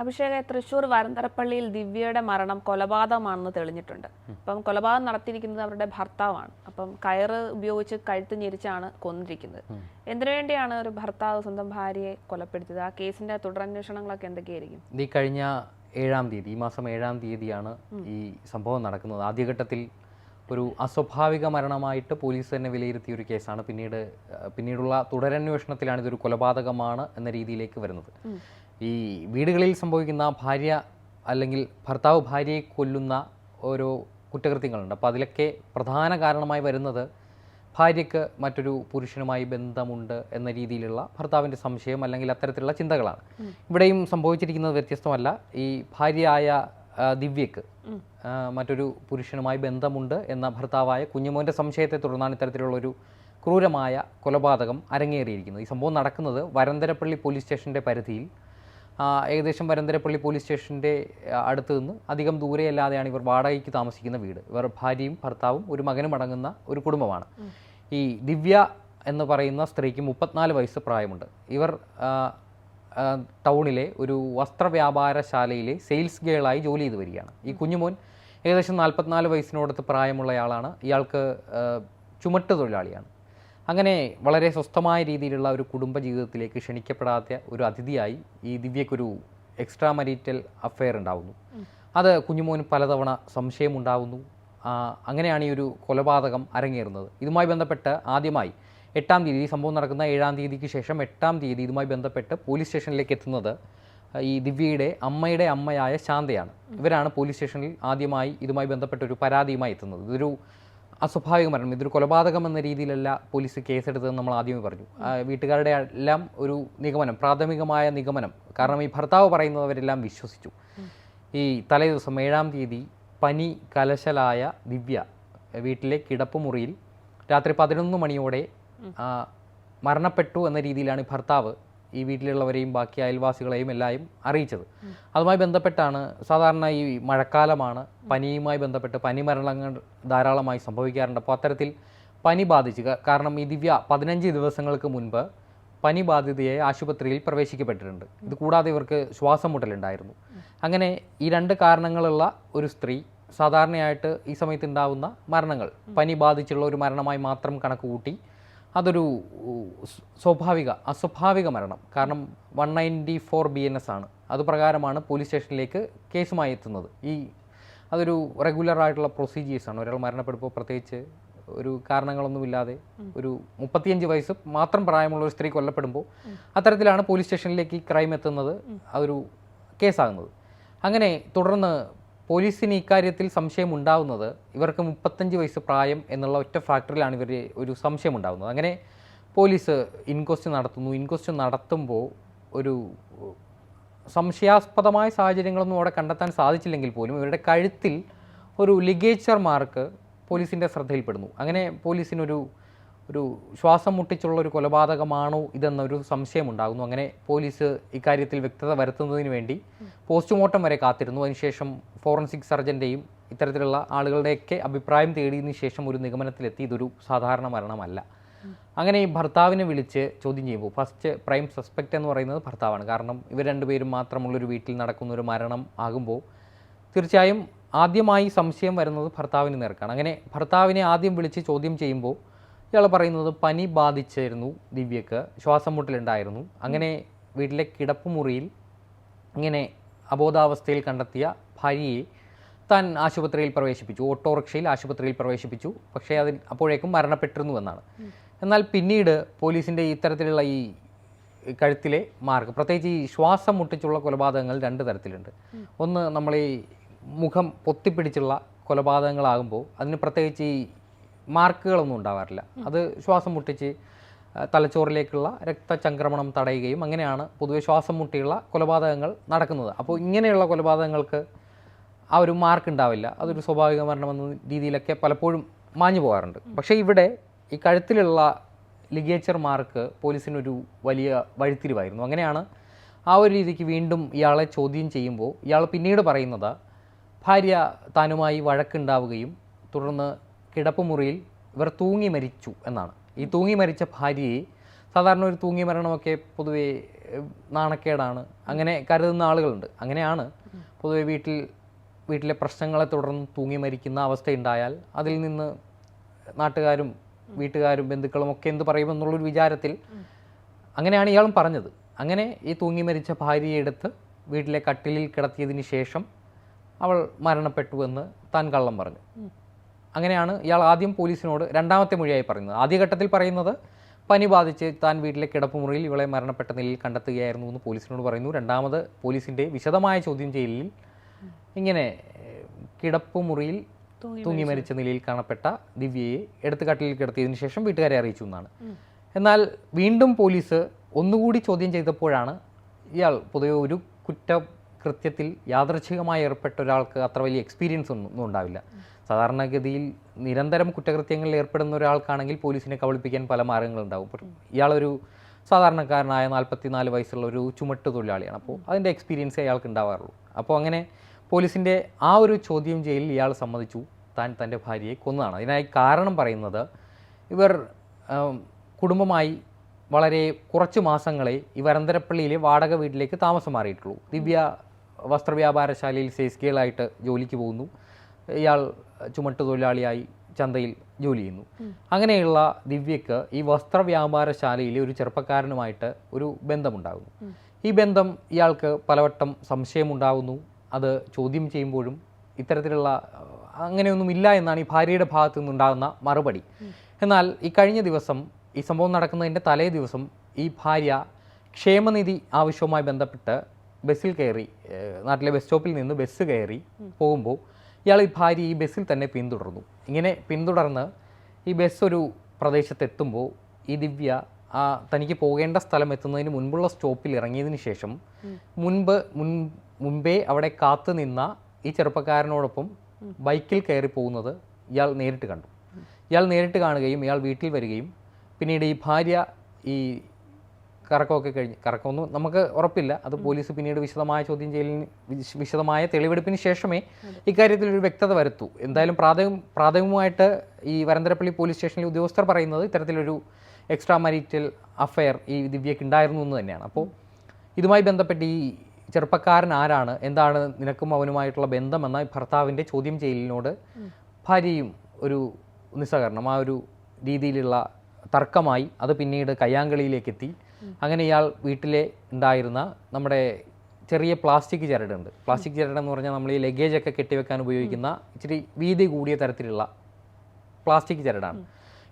അഭിഷേക് തൃശൂർ വരന്തരപ്പള്ളിയിൽ ദിവ്യയുടെ മരണം കൊലപാതകമാണെന്ന് തെളിഞ്ഞിട്ടുണ്ട്. അപ്പം കൊലപാതകം നടത്തിയിരിക്കുന്നത് അവരുടെ ഭർത്താവാണ്. അപ്പം കയറ് ഉപയോഗിച്ച് കഴുത്ത് ഞെരിച്ചാണ് കൊന്നിരിക്കുന്നത്. എന്തിനു വേണ്ടിയാണ് ഒരു ഭർത്താവ് സ്വന്തം ഭാര്യയെ കൊലപ്പെടുത്തിയത്? ആ കേസിന്റെ തുടരന്വേഷണങ്ങളൊക്കെ എന്തൊക്കെയായിരിക്കും? ഈ കഴിഞ്ഞ ഏഴാം തീയതി ഈ മാസം ഏഴാം തീയതിയാണ് ഈ സംഭവം നടക്കുന്നത്. ആദ്യഘട്ടത്തിൽ ഒരു അസ്വാഭാവിക മരണമായിട്ട് പോലീസ് തന്നെ വിലയിരുത്തിയ ഒരു കേസാണ്. പിന്നീട് പിന്നീടുള്ള തുടരന്വേഷണത്തിലാണ് ഇതൊരു കൊലപാതകമാണ് എന്ന രീതിയിലേക്ക് വരുന്നത്. ഈ വീടുകളിൽ സംഭവിക്കുന്ന ഭാര്യ അല്ലെങ്കിൽ ഭർത്താവ് ഭാര്യയെ കൊല്ലുന്ന ഓരോ കുറ്റകൃത്യങ്ങളുണ്ട്. അപ്പോൾ അതിലൊക്കെ പ്രധാന കാരണമായി വരുന്നത് ഭാര്യയ്ക്ക് മറ്റൊരു പുരുഷനുമായി ബന്ധമുണ്ട് എന്ന രീതിയിലുള്ള ഭർത്താവിന്റെ സംശയം അല്ലെങ്കിൽ അത്തരത്തിലുള്ള ചിന്തകളാണ്. ഇവിടെയും സംഭവിച്ചിരിക്കുന്നത് വ്യത്യസ്തമല്ല. ഈ ഭാര്യയായ ദിവ്യക്ക് മറ്റൊരു പുരുഷനുമായി ബന്ധമുണ്ട് എന്ന ഭർത്താവായ കുഞ്ഞുമോന്റെ സംശയത്തെ തുടർന്നാണ് ഇത്തരത്തിലുള്ള ഒരു ക്രൂരമായ കൊലപാതകം അരങ്ങേറിയിരിക്കുന്നത്. ഈ സംഭവം നടക്കുന്നത് വരന്തരപ്പള്ളി പോലീസ് സ്റ്റേഷന്റെ പരിധിയിൽ ഏകദേശം വരന്തരപ്പള്ളി പോലീസ് സ്റ്റേഷന്റെ അടുത്ത് നിന്ന് അധികം ദൂരെയല്ലാതെയാണ് ഇവർ വാടകയ്ക്ക് താമസിക്കുന്ന വീട്. ഇവർ ഭാര്യയും ഭർത്താവും ഒരു മകനും അടങ്ങുന്ന ഒരു കുടുംബമാണ്. ഈ ദിവ്യ എന്ന് പറയുന്ന സ്ത്രീക്ക് മുപ്പത്തിനാല് വയസ്സ് പ്രായമുണ്ട്. ഇവർ ടൗണിലെ ഒരു വസ്ത്രവ്യാപാരശാലയിലെ സെയിൽസ് ഗേളായി ജോലി ചെയ്ത് വരികയാണ്. ഈ കുഞ്ഞുമോൻ ഏകദേശം നാൽപ്പത്തിനാല് വയസ്സിനോടത്ത് പ്രായമുള്ളയാളാണ് ഇയാൾക്ക് ചുമട്ട് തൊഴിലാളിയാണ്. അങ്ങനെ വളരെ സ്വസ്ഥമായ രീതിയിലുള്ള ഒരു കുടുംബ ജീവിതത്തിലേക്ക് ക്ഷണിക്കപ്പെടാത്ത ഒരു അതിഥിയായി ഈ ദിവ്യക്കൊരു എക്സ്ട്രാ മരീറ്റൽ അഫെയർ ഉണ്ടാവുന്നു. അത് കുഞ്ഞുമോന് പലതവണ സംശയമുണ്ടാവുന്നു. അങ്ങനെയാണ് ഈ ഒരു കൊലപാതകം അരങ്ങേറുന്നത്. ഇതുമായി ബന്ധപ്പെട്ട് ആദ്യമായി എട്ടാം തീയതി ഈ സംഭവം നടക്കുന്ന ഏഴാം തീയതിക്ക് ശേഷം എട്ടാം തീയതി ഇതുമായി ബന്ധപ്പെട്ട് പോലീസ് സ്റ്റേഷനിലേക്ക് എത്തുന്നത് ഈ ദിവ്യയുടെ അമ്മയുടെ അമ്മയായ ശാന്തയാണ്. ഇവരാണ് പോലീസ് സ്റ്റേഷനിൽ ആദ്യമായി ഇതുമായി ബന്ധപ്പെട്ട ഒരു പരാതിയുമായി എത്തുന്നത്. ഇതൊരു അസ്വാഭാവിക മരണം ഇതൊരു കൊലപാതകം എന്ന രീതിയിലല്ല പോലീസ് കേസെടുത്തതെന്ന് നമ്മൾ ആദ്യമേ പറഞ്ഞു. വീട്ടുകാരുടെ എല്ലാം ഒരു നിഗമനം പ്രാഥമികമായ നിഗമനം. കാരണം ഈ ഭർത്താവ് പറയുന്നത് അവരെല്ലാം വിശ്വസിച്ചു. ഈ തലേ ദിവസം ഏഴാം തീയതി പനി കലശലായ ദിവ്യ വീട്ടിലെ കിടപ്പുമുറിയിൽ രാത്രി പതിനൊന്ന് മണിയോടെ മരണപ്പെട്ടു എന്ന രീതിയിലാണ് ഭർത്താവ് ഈ വീട്ടിലുള്ളവരെയും ബാക്കി അയൽവാസികളെയും എല്ലാവരും അറിയിച്ചത്. അതുമായി ബന്ധപ്പെട്ടാണ് സാധാരണ ഈ മഴക്കാലമാണ് പനിയുമായി ബന്ധപ്പെട്ട് പനി മരണങ്ങൾ ധാരാളമായി സംഭവിക്കാറുണ്ട്. അപ്പോൾ അത്തരത്തിൽ പനി ബാധിച്ച് കാരണം ഈ ദിവ്യ പതിനഞ്ച് ദിവസങ്ങൾക്ക് മുൻപ് പനി ബാധിതയെ ആശുപത്രിയിൽ പ്രവേശിക്കപ്പെട്ടിട്ടുണ്ട്. ഇത് കൂടാതെ ഇവർക്ക് ശ്വാസം മുട്ടലുണ്ടായിരുന്നു. അങ്ങനെ ഈ രണ്ട് കാരണങ്ങളുള്ള ഒരു സ്ത്രീ സാധാരണയായിട്ട് ഈ സമയത്ത് ഉണ്ടാവുന്ന മരണങ്ങൾ പനി ബാധിച്ചുള്ള ഒരു മരണമായി മാത്രം കണക്ക് കൂട്ടി അതൊരു സ്വാഭാവിക അസ്വാഭാവിക മരണം. കാരണം one ninety four B N S ആണ്. അത് പ്രകാരമാണ് പോലീസ് സ്റ്റേഷനിലേക്ക് കേസുമായി എത്തുന്നത്. ഈ അതൊരു റെഗുലർ ആയിട്ടുള്ള പ്രൊസീജിയേഴ്സാണ് ഒരാൾ മരണപ്പെടുമ്പോൾ പ്രത്യേകിച്ച് ഒരു കാരണങ്ങളൊന്നുമില്ലാതെ ഒരു മുപ്പത്തിയഞ്ച് വയസ്സ് മാത്രം പ്രായമുള്ള ഒരു സ്ത്രീ കൊല്ലപ്പെടുമ്പോൾ അത്തരത്തിലാണ് പോലീസ് സ്റ്റേഷനിലേക്ക് ഈ ക്രൈം എത്തുന്നത്. അതൊരു കേസാകുന്നത്. അങ്ങനെ തുടർന്ന് പോലീസിന് ഇക്കാര്യത്തിൽ സംശയം ഉണ്ടാവുന്നത് ഇവർക്ക് മുപ്പത്തഞ്ച് വയസ്സ് പ്രായം എന്നുള്ള ഒറ്റ ഫാക്ടറിലാണ് ഇവർ ഒരു സംശയം ഉണ്ടാവുന്നത്. അങ്ങനെ പോലീസ് ഇൻക്വസ്റ്റ് നടത്തുന്നു. ഇൻക്വസ്റ്റ് നടത്തുമ്പോൾ ഒരു സംശയാസ്പദമായ സാഹചര്യങ്ങളൊന്നും അവിടെ കണ്ടെത്താൻ സാധിച്ചില്ലെങ്കിൽ പോലും ഇവരുടെ കഴുത്തിൽ ഒരു ലിഗേച്ചർ മാർക്ക് പോലീസിന്റെ ശ്രദ്ധയിൽപ്പെടുന്നു. അങ്ങനെ പോലീസിനൊരു ഒരു ശ്വാസം മുട്ടിച്ചുള്ള ഒരു കൊലപാതകമാണോ ഇതെന്നൊരു സംശയമുണ്ടാകുന്നു. അങ്ങനെ പോലീസ് ഇക്കാര്യത്തിൽ വ്യക്തത വരുത്തുന്നതിന് വേണ്ടി പോസ്റ്റ്മോർട്ടം വരെ കാത്തിരുന്നു. അതിനുശേഷം ഫോറൻസിക് സർജന്റെയും ഇത്തരത്തിലുള്ള ആളുകളുടെയൊക്കെ അഭിപ്രായം തേടിയതിനു ശേഷം ഒരു നിഗമനത്തിലെത്തി. ഇതൊരു സാധാരണ മരണമല്ല. അങ്ങനെ ഈ ഭർത്താവിനെ വിളിച്ച് ചോദ്യം ചെയ്യുമ്പോൾ ഫസ്റ്റ് പ്രൈം സസ്പെക്റ്റ് എന്ന് പറയുന്നത് ഭർത്താവാണ്. കാരണം ഇവർ രണ്ടുപേരും മാത്രമുള്ളൊരു വീട്ടിൽ നടക്കുന്ന ഒരു മരണം ആകുമ്പോൾ തീർച്ചയായും ആദ്യമായി സംശയം വരുന്നത് ഭർത്താവിന് നേർക്കാണ്. അങ്ങനെ ഭർത്താവിനെ ആദ്യം വിളിച്ച് ചോദ്യം ചെയ്യുമ്പോൾ ഇയാൾ പറയുന്നത് പനി ബാധിച്ചായിരുന്നു ദിവ്യക്ക് ശ്വാസം മുട്ടലുണ്ടായിരുന്നു. അങ്ങനെ വീട്ടിലെ കിടപ്പുമുറിയിൽ ഇങ്ങനെ അബോധാവസ്ഥയിൽ കണ്ടെത്തിയ ഭാര്യയെ താൻ ആശുപത്രിയിൽ പ്രവേശിപ്പിച്ചു. ഓട്ടോറിക്ഷയിൽ ആശുപത്രിയിൽ പ്രവേശിപ്പിച്ചു. പക്ഷേ അതിൽ അപ്പോഴേക്കും മരണപ്പെട്ടിരുന്നു എന്നാണ്. എന്നാൽ പിന്നീട് പോലീസിന്റെ ഇത്തരത്തിലുള്ള ഈ കഴുത്തിലെ മാർക്ക് പ്രത്യേകിച്ച് ഈ ശ്വാസം മുട്ടിച്ചുള്ള കൊലപാതകങ്ങൾ രണ്ട് തരത്തിലുണ്ട്. ഒന്ന് നമ്മൾ ഈ മുഖം പൊത്തിപ്പിടിച്ചുള്ള കൊലപാതകങ്ങളാകുമ്പോൾ അതിന് പ്രത്യേകിച്ച് ഈ മാർക്കുകളൊന്നും ഉണ്ടാവാറില്ല. അത് ശ്വാസം മുട്ടിച്ച് തലച്ചോറിലേക്കുള്ള രക്തചംക്രമണം തടയുകയും അങ്ങനെയാണ് പൊതുവെ ശ്വാസം മുട്ടിയുള്ള കൊലപാതകങ്ങൾ നടക്കുന്നത്. അപ്പോൾ ഇങ്ങനെയുള്ള കൊലപാതകങ്ങൾക്ക് ആ ഒരു മാർക്ക് ഉണ്ടാവില്ല. അതൊരു സ്വാഭാവിക മരണമെന്ന രീതിയിലൊക്കെ പലപ്പോഴും മാഞ്ഞു പോകാറുണ്ട്. പക്ഷേ ഇവിടെ ഈ കഴുത്തിലുള്ള ലിഗേച്ചർ മാർക്ക് പോലീസിനൊരു വലിയ വഴിത്തിരിവായിരുന്നു. അങ്ങനെയാണ് ആ ഒരു രീതിക്ക് വീണ്ടും ഇയാളെ ചോദ്യം ചെയ്യുമ്പോൾ ഇയാൾ പിന്നീട് പറയുന്നത് ഭാര്യ താനുമായി വഴക്കുണ്ടാവുകയും തുടർന്ന് കിടപ്പുമുറിയിൽ ഇവർ തൂങ്ങി മരിച്ചു എന്നാണ്. ഈ തൂങ്ങി മരിച്ച ഭാര്യയെ സാധാരണ ഒരു തൂങ്ങി മരണമൊക്കെ പൊതുവെ നാണക്കേടാണ്. അങ്ങനെ കരുതുന്ന ആളുകളുണ്ട്. അങ്ങനെയാണ് പൊതുവെ വീട്ടിൽ വീട്ടിലെ പ്രശ്നങ്ങളെ തുടർന്ന് തൂങ്ങി മരിക്കുന്ന അവസ്ഥയുണ്ടായാൽ അതിൽ നിന്ന് നാട്ടുകാരും വീട്ടുകാരും ബന്ധുക്കളും ഒക്കെ എന്ത് പറയുമെന്നുള്ളൊരു വിചാരത്തിൽ അങ്ങനെയാണ് ഇയാളും പറഞ്ഞത്. അങ്ങനെ ഈ തൂങ്ങി മരിച്ച ഭാര്യയെ എടുത്ത് വീട്ടിലെ കട്ടിലിൽ കിടത്തിയതിന് ശേഷം അവൾ മരണപ്പെട്ടു എന്ന് താൻ കള്ളം പറഞ്ഞു. അങ്ങനെയാണ് ഇയാൾ ആദ്യം പോലീസിനോട് രണ്ടാമത്തെ മൊഴിയായി പറയുന്നത്. ആദ്യഘട്ടത്തിൽ പറയുന്നത് പനി ബാധിച്ച് താൻ വീട്ടിലെ കിടപ്പുമുറിയിൽ ഇവളെ മരണപ്പെട്ട നിലയിൽ കണ്ടെത്തുകയായിരുന്നു എന്ന് പോലീസിനോട് പറയുന്നു. രണ്ടാമത് പോലീസിന്റെ വിശദമായ ചോദ്യം ചെയ്യലിൽ ഇങ്ങനെ കിടപ്പുമുറിയിൽ തൂങ്ങി മരിച്ച. നിലയിൽ കാണപ്പെട്ട ദിവ്യയെ എടുത്ത് കട്ടിലിൽ കിടത്തിയതിനു ശേഷം വീട്ടുകാരെ അറിയിച്ചു എന്നാണ്. എന്നാൽ വീണ്ടും പോലീസ് ഒന്നുകൂടി ചോദ്യം ചെയ്തപ്പോഴാണ് ഇയാൾ പൊതുവെ ഒരു കുറ്റകൃത്യത്തിൽ യാദർച്ഛികമായി ഏർപ്പെട്ട ഒരാൾക്ക് അത്ര വലിയ എക്സ്പീരിയൻസ് ഒന്നും ഉണ്ടാവില്ല. സാധാരണഗതിയിൽ നിരന്തരം കുറ്റകൃത്യങ്ങളിൽ ഏർപ്പെടുന്ന ഒരാൾക്കാണെങ്കിൽ പോലീസിനെ കബളിപ്പിക്കാൻ പല മാർഗങ്ങളുണ്ടാവും. ഇയാളൊരു സാധാരണക്കാരനായ നാൽപ്പത്തിനാല് വയസ്സുള്ള ഒരു ചുമട്ട് തൊഴിലാളിയാണ്. അപ്പോൾ അതിന്റെ എക്സ്പീരിയൻസ് അയാൾക്ക് ഉണ്ടാവാറുള്ളൂ. അപ്പോൾ അങ്ങനെ പോലീസിന്റെ ആ ഒരു ചോദ്യം ചെയ്യലിൽ ഇയാൾ സമ്മതിച്ചു. താൻ തന്റെ ഭാര്യയെ കൊന്നതാണ് അതിനായി കാരണം പറയുന്നത് ഇവർ കുടുംബമായി വളരെ കുറച്ച് മാസങ്ങളെ ഈ വരന്തരപ്പള്ളിയിലെ വാടക വീട്ടിലേക്ക് താമസം മാറിയിട്ടുള്ളൂ. ദിവ്യ വസ്ത്രവ്യാപാരശാലയിൽ സെയിൽസ് ഗേളായിട്ട് ജോലിക്ക് പോകുന്നു. ഇയാൾ ചുമട്ട് തൊഴിലാളിയായി ചന്തയിൽ ജോലി ചെയ്യുന്നു. അങ്ങനെയുള്ള ദിവ്യക്ക് ഈ വസ്ത്രവ്യാപാരശാലയിലെ ഒരു ചെറുപ്പക്കാരനുമായിട്ട് ഒരു ബന്ധമുണ്ടാകുന്നു. ഈ ബന്ധം ഇയാൾക്ക് പലവട്ടം സംശയമുണ്ടാകുന്നു അത് ചോദ്യം ചെയ്യുമ്പോഴും ഇത്തരത്തിലുള്ള അങ്ങനെയൊന്നുമില്ല എന്നാണ് ഈ ഭാര്യയുടെ ഭാഗത്തു നിന്നുണ്ടാകുന്ന മറുപടി. എന്നാൽ ഈ കഴിഞ്ഞ ദിവസം ഈ സംഭവം നടക്കുന്നതിന്റെ തലേ ദിവസം ഈ ഭാര്യ ക്ഷേമനിധി ആവശ്യവുമായി ബന്ധപ്പെട്ട് ബസ്സിൽ കയറി നാട്ടിലെ ബസ് സ്റ്റോപ്പിൽ നിന്ന് ബസ് കയറി പോകുമ്പോൾ ഇയാൾ ഈ ഭാര്യ ഈ ബസ്സിൽ തന്നെ പിന്തുടർന്നു. ഇങ്ങനെ പിന്തുടർന്ന് ഈ ബസ് ഒരു പ്രദേശത്തെത്തുമ്പോൾ ഈ ദിവ്യ ആ തനിക്ക് പോകേണ്ട സ്ഥലം എത്തുന്നതിന് മുൻപുള്ള സ്റ്റോപ്പിൽ ഇറങ്ങിയതിന് ശേഷം മുൻപ് മുൻ മുൻപേ അവിടെ കാത്തു നിന്ന ഈ ചെറുപ്പക്കാരനോടൊപ്പം ബൈക്കിൽ കയറി പോകുന്നത് ഇയാൾ നേരിട്ട് കണ്ടു. ഇയാൾ നേരിട്ട് കാണുകയും ഇയാൾ വീട്ടിൽ വരികയും പിന്നീട് ഈ ഭാര്യ ഈ കറക്കമൊക്കെ കഴിഞ്ഞ്. കറക്കമൊന്നും നമുക്ക് ഉറപ്പില്ല. അത് പോലീസ് പിന്നീട് വിശദമായ ചോദ്യം ചെയ്യലിന് വിശ- വിശദമായ തെളിവെടുപ്പിന് ശേഷമേ ഇക്കാര്യത്തിൽ ഒരു വ്യക്തത വരുത്തൂ. എന്തായാലും പ്രാഥമിക പ്രാഥമികമായിട്ട് ഈ വരന്തരപ്പള്ളി പോലീസ് സ്റ്റേഷനിലെ ഉദ്യോഗസ്ഥർ പറയുന്നത് ഇത്തരത്തിലൊരു എക്സ്ട്രാ മരിറ്റൽ അഫയർ ഈ ദിവ്യക്ക് ഉണ്ടായിരുന്നു എന്ന് തന്നെയാണ്. അപ്പോൾ ഇതുമായി ബന്ധപ്പെട്ട് ഈ ചെറുപ്പക്കാരൻ ആരാണ്? എന്താണ് നിനക്കും അവനുമായിട്ടുള്ള ബന്ധമെന്ന ഭർത്താവിന്റെ ചോദ്യം ചെയ്യലിനോട് ഭാര്യയും ഒരു നിസ്സഹകരണം ആ ഒരു രീതിയിലുള്ള തർക്കമായി അത് പിന്നീട് കയ്യാങ്കളിയിലേക്ക് എത്തി അങ്ങനെ ഇയാൾ വീട്ടിലെ ഉണ്ടായിരുന്ന നമ്മുടെ ചെറിയ പ്ലാസ്റ്റിക് ചരടുണ്ട്. പ്ലാസ്റ്റിക് ചരട് എന്ന് പറഞ്ഞാൽ നമ്മൾ ഈ ലഗേജ് ഒക്കെ കെട്ടിവെക്കാൻ ഉപയോഗിക്കുന്ന ഇച്ചിരി വീതി കൂടിയ തരത്തിലുള്ള പ്ലാസ്റ്റിക് ചരടാണ്.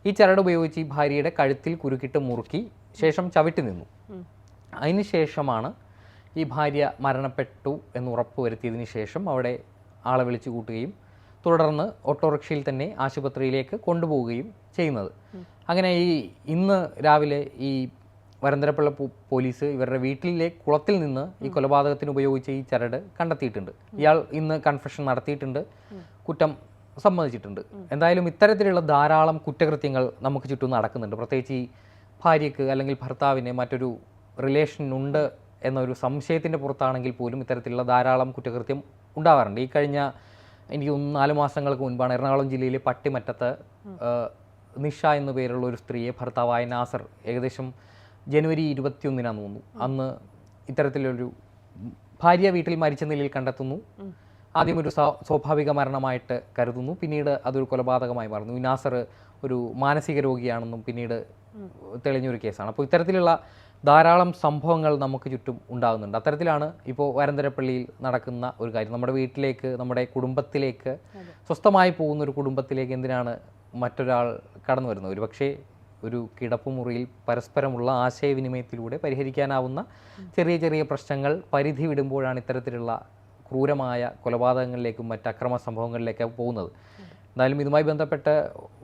ഈ ചരട് ഉപയോഗിച്ച് ഈ ഭാര്യയുടെ കഴുത്തിൽ കുരുക്കിട്ട് മുറുക്കി ശേഷം ചവിട്ടി നിന്നു. അതിന് ശേഷമാണ് ഈ ഭാര്യ മരണപ്പെട്ടു എന്ന് ഉറപ്പ് വരുത്തിയതിന് ശേഷം അവിടെ ആളെ വിളിച്ചു കൂട്ടുകയും തുടർന്ന് ഓട്ടോറിക്ഷയിൽ തന്നെ ആശുപത്രിയിലേക്ക് കൊണ്ടുപോവുകയും ചെയ്യുന്നത്. അങ്ങനെ ഈ ഇന്ന് രാവിലെ ഈ വരന്തരപ്പുള്ള പോലീസ് ഇവരുടെ വീട്ടിലെ കുളത്തിൽ നിന്ന് ഈ കൊലപാതകത്തിന് ഉപയോഗിച്ച ഈ ചരട് കണ്ടെത്തിയിട്ടുണ്ട്. ഇയാൾ ഇന്ന് കൺഫെഷൻ നടത്തിയിട്ടുണ്ട്. കുറ്റം സമ്മതിച്ചിട്ടുണ്ട്. എന്തായാലും ഇത്തരത്തിലുള്ള ധാരാളം കുറ്റകൃത്യങ്ങൾ നമുക്ക് ചുറ്റും നടക്കുന്നുണ്ട്. പ്രത്യേകിച്ച് ഈ ഭാര്യയ്ക്ക് അല്ലെങ്കിൽ ഭർത്താവിന് മറ്റൊരു റിലേഷൻ ഉണ്ട് എന്നൊരു സംശയത്തിന്റെ പുറത്താണെങ്കിൽ പോലും ഇത്തരത്തിലുള്ള ധാരാളം കുറ്റകൃത്യം ഉണ്ടാവാറുണ്ട്. ഈ കഴിഞ്ഞ എനിക്ക് ഒന്ന് നാല് മാസങ്ങൾക്ക് മുൻപാണ് എറണാകുളം ജില്ലയിലെ പട്ടിമറ്റത്ത് നിഷ എന്നു പേരുള്ള ഒരു സ്ത്രീയെ ഭർത്താവായ നാസർ ഏകദേശം ജനുവരി ഇരുപത്തിയൊന്നിനാന്ന് തോന്നുന്നു. അന്ന് ഇത്തരത്തിലൊരു ഭാര്യ വീട്ടിൽ മരിച്ച നിലയിൽ കണ്ടെത്തുന്നു. ആദ്യം ഒരു സ്വാഭാവിക മരണമായിട്ട് കരുതുന്നു. പിന്നീട് അതൊരു കൊലപാതകമായി മാറുന്നു. നാസർ ഒരു മാനസിക രോഗിയാണെന്നും പിന്നീട് തെളിഞ്ഞൊരു കേസാണ്. അപ്പോൾ ഇത്തരത്തിലുള്ള ധാരാളം സംഭവങ്ങൾ നമുക്ക് ചുറ്റും ഉണ്ടാകുന്നുണ്ട്. അത്തരത്തിലാണ് ഇപ്പോൾ വരന്തരപ്പള്ളിയിൽ നടക്കുന്ന ഒരു കാര്യം. നമ്മുടെ വീട്ടിലേക്ക് നമ്മുടെ കുടുംബത്തിലേക്ക് സ്വസ്ഥമായി പോകുന്ന ഒരു കുടുംബത്തിലേക്ക് എന്തിനാണ് മറ്റൊരാൾ കടന്നു വരുന്നത് ഒരു പക്ഷേ ഒരു കിടപ്പുമുറിയിൽ പരസ്പരമുള്ള ആശയവിനിമയത്തിലൂടെ പരിഹരിക്കാനാവുന്ന ചെറിയ ചെറിയ പ്രശ്നങ്ങൾ പരിധി വിടുമ്പോഴാണ് ഇത്തരത്തിലുള്ള ക്രൂരമായ കൊലപാതകങ്ങളിലേക്കും മറ്റ് അക്രമ സംഭവങ്ങളിലേക്കും പോകുന്നത്. എന്തായാലും ഇതുമായി ബന്ധപ്പെട്ട്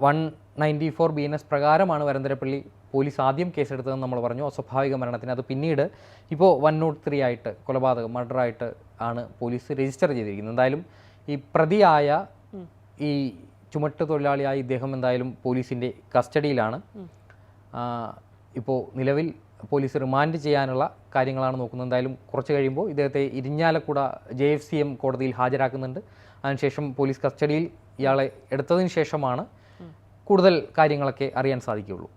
one ninety four B N S പ്രകാരമാണ് വരന്തരപ്പള്ളി പോലീസ് ആദ്യം കേസെടുത്തതെന്ന് നമ്മൾ പറഞ്ഞു. അസ്വാഭാവിക മരണത്തിന് അത് പിന്നീട് ഇപ്പോൾ വൺ നോട്ട് ത്രീ ആയിട്ട് കൊലപാതകം മർഡറായിട്ട് ആണ് പോലീസ് രജിസ്റ്റർ ചെയ്തിരിക്കുന്നത്. എന്തായാലും ഈ പ്രതിയായ ഈ ചുമട്ട് തൊഴിലാളിയായ ഇദ്ദേഹം എന്തായാലും പോലീസിന്റെ കസ്റ്റഡിയിലാണ്. ഇപ്പോൾ നിലവിൽ പോലീസ് റിമാൻഡ് ചെയ്യാനുള്ള കാര്യങ്ങളാണ് നോക്കുന്നത്. എന്തായാലും കുറച്ച് കഴിയുമ്പോൾ ഇദ്ദേഹത്തെ Irinjalakuda J F C M കോടതിയിൽ ഹാജരാക്കുന്നുണ്ട്. അതിനുശേഷം പോലീസ് കസ്റ്റഡിയിൽ ഇയാളെ എടുത്തതിന് ശേഷമാണ് കൂടുതൽ കാര്യങ്ങളൊക്കെ അറിയാൻ സാധിക്കുകയുള്ളൂ.